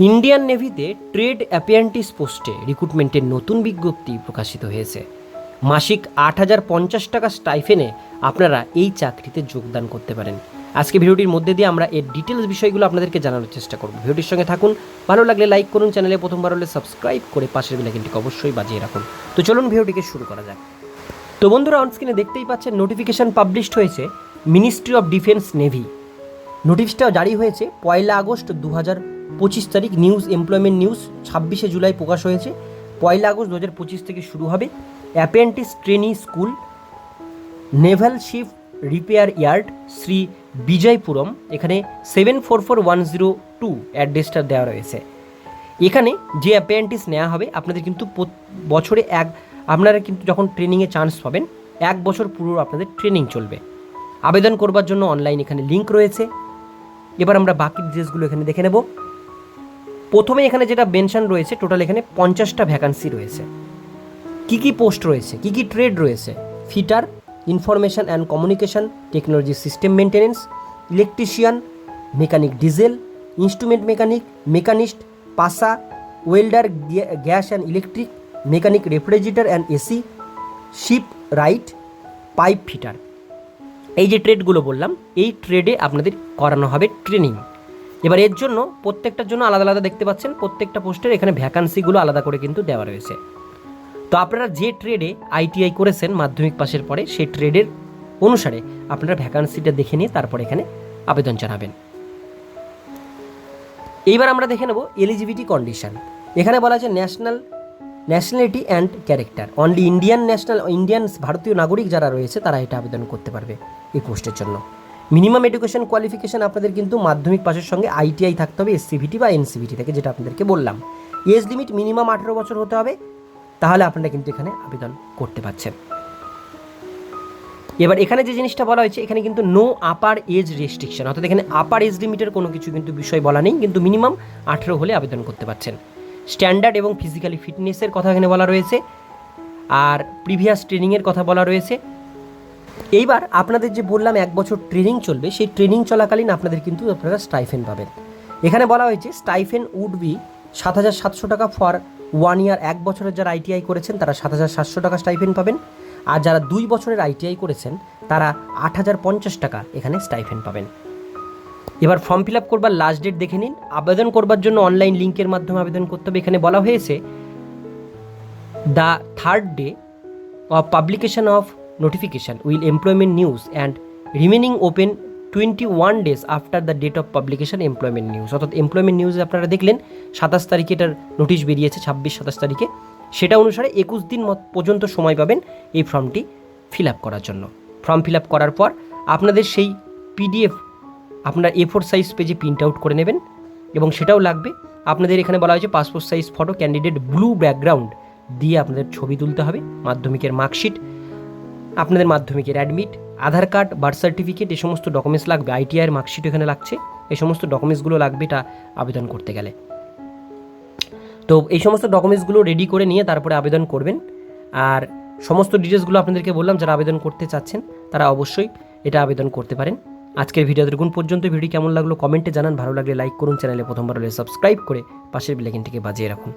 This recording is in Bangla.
ইন্ডিয়ান নেভিতে ট্রেড অ্যাপিয়ান্টিস পোস্টে রিক্রুটমেন্টের নতুন বিজ্ঞপ্তি প্রকাশিত হয়েছে। মাসিক আট হাজার পঞ্চাশ টাকা স্টাইফেনে আপনারা এই চাকরিতে যোগদান করতে পারেন। আজকে ভিডিওটির মধ্যে দিয়ে আমরা এর ডিটেলস বিষয়গুলো আপনাদেরকে জানানোর চেষ্টা করব। ভিডিওটির সঙ্গে থাকুন, ভালো লাগলে লাইক করুন, চ্যানেলে প্রথমবার হলে সাবস্ক্রাইব করে পাশের বেলাইকনটিকে অবশ্যই বাজিয়ে রাখুন। তো চলুন ভিডিওটিকে শুরু করা যাক। তো বন্ধুরা অনস্ক্রিনে দেখতেই পাচ্ছেন নোটিফিকেশন পাবলিশড হয়েছে মিনিস্ট্রি অফ ডিফেন্স নেভি নোটিশটা জারি হয়েছে পয়লা আগস্ট দু হাজার পঁচিশ তারিখ নিউজ, এমপ্লয়মেন্ট নিউজ, ছাব্বিশে জুলাই প্রকাশ হয়েছে। পয়লা আগস্ট দু হাজার পঁচিশ থেকে শুরু হবে apprentice trainee school, naval ship repair yard, Shri Vijayapuram. এখানে seven four four one zero two অ্যাড্রেসটা দেওয়া রয়েছে। এখানে যে অ্যাপেন্টিস নেওয়া হবে, আপনাদের কিন্তু বছরে এক, আপনারা কিন্তু যখন ট্রেনিংয়ে চান্স পাবেন, এক বছর পুরো আপনাদের ট্রেনিং চলবে। আবেদন করবার জন্য অনলাইন এখানে লিঙ্ক রয়েছে। এবার আমরা বাকি ডিটেলসগুলো এখানে দেখে নেব। প্রথমে এখানে যেটা মেনশন রয়েছে টোটাল এখানে পঞ্চাশটা ভ্যাকান্সি রয়েছে। কি কি পোস্ট রয়েছে? কি কি ট্রেড রয়েছে? Fitter information and communication technology system maintenance electrician mechanic diesel instrument mechanic machinist পাসা welder gas and electric mechanic refrigerator and AC shipwright pipe fitter এই যে ট্রেডগুলো বললাম, এই ট্রেডে আপনাদের করানো হবে ট্রেনিং এবার এর জন্য প্রত্যেকটার জন্য আলাদা আলাদা দেখতে পাচ্ছেন, প্রত্যেকটা পোস্টের এখানে ভ্যাকান্সিগুলো আলাদা করে কিন্তু দেওয়া রয়েছে। তো আপনারা যে ট্রেডে আইটিআই করেছেন মাধ্যমিক পাশের পরে, সেই ট্রেডের অনুসারে আপনারা ভ্যাকান্সিটা দেখে নিয়ে তারপর এখানে আবেদন জানাবেন। এইবার আমরা দেখে নেব এলিজিবিলিটি কন্ডিশন এখানে বলা আছে national nationality and character only Indian national Indian ভারতীয় নাগরিক যারা রয়েছে, তারা এটা আবেদন করতে পারবে এই পোস্টের জন্য। মিনিমাম এডুকেশন কোয়ালিফিকেশান আপনাদের কিন্তু মাধ্যমিক পাশের সঙ্গে আইটিআই থাকতে হবে, এসসিভিটি বা এনসিভিটি থেকে, যেটা আপনাদেরকে বললাম। এজ লিমিট মিনিমাম আঠেরো বছর হতে হবে, তাহলে আপনারা কিন্তু এখানে আবেদন করতে পারছেন। এবার এখানে যে জিনিসটা বলা হয়েছে, এখানে কিন্তু নো আপার এজ রেস্ট্রিকশন অর্থাৎ এখানে আপার এজ লিমিটের কোনো কিছু কিন্তু বিষয় বলা নেই, কিন্তু মিনিমাম আঠেরো হলে আবেদন করতে পারছেন। স্ট্যান্ডার্ড এবং ফিজিক্যালি ফিটনেসের কথা এখানে বলা রয়েছে, আর প্রিভিয়াস ট্রেনিংয়ের কথা বলা রয়েছে। এইবার আপনাদের যে বললাম এক বছর ট্রেনিং চলবে, সেই ট্রেনিং চলাকালীন আপনাদের কিন্তু আপনারা স্টাইফেন পাবেন। এখানে বলা হয়েছে স্টাইফেন উড বি সাত হাজার সাতশো টাকা ফর ওয়ান ইয়ার এক বছরের যারা আইটিআই করেছেন, তারা সাত হাজার সাতশো টাকা স্টাইফেন পাবেন। আর যারা দুই বছরের আইটিআই করেছেন, তারা আট হাজার পঞ্চাশ টাকা এখানে স্টাইফেন পাবেন। এবার ফর্ম ফিল আপ করবার লাস্ট ডেট দেখে নিন। আবেদন করবার জন্য অনলাইন লিঙ্কের মাধ্যমে আবেদন করতে হবে। এখানে বলা হয়েছে the third day of publication of notification will employment news and remaining open 21 days after the date of publication employment news. অর্থাৎ এমপ্লয়মেন্ট নিউজে আপনারা দেখলেন সাতাশ তারিখে এটার নোটিশ বেরিয়েছে, ছাব্বিশ, সাতাশ তারিখে। সেটা অনুসারে একুশ দিন পর্যন্ত সময় পাবেন এই ফর্মটি ফিল আপ করার জন্য। ফর্ম ফিল আপ করার পর আপনাদের সেই পিডিএফ, আপনার এ ফোর সাইজ পেজে প্রিন্ট আউট করে নেবেন এবং সেটাও লাগবে। আপনাদের এখানে বলা হয়েছে passport size photo candidate blue background দিয়ে আপনাদের ছবি তুলতে হবে, মাধ্যমিকের মার্কশিট আপনাদের মাধ্যমিকের admit Aadhaar card birth certificate এই সমস্ত ডকুমেন্টস লাগবে আইটিআইয়ের মার্কশিট এখানে লাগছে এই সমস্ত ডকুমেন্টসগুলো লাগবে এটা আবেদন করতে গেলে। তো এই সমস্ত ডকুমেন্টসগুলো রেডি করে নিয়ে তারপরে আবেদন করবেন। আর সমস্ত ডিটেলসগুলো আপনাদেরকে বললাম, যারা আবেদন করতে চাচ্ছেন, তারা অবশ্যই এটা আবেদন করতে পারেন। আজকের ভিডিও দেখুন পর্যন্ত। ভিডিও কেমন লাগল কমেন্টে জানান। ভালো লাগলে লাইক করুন, চ্যানেলে প্রথমবার হলে সাবস্ক্রাইব করে পাশের বেলাইকনটিকে বাজিয়ে রাখুন।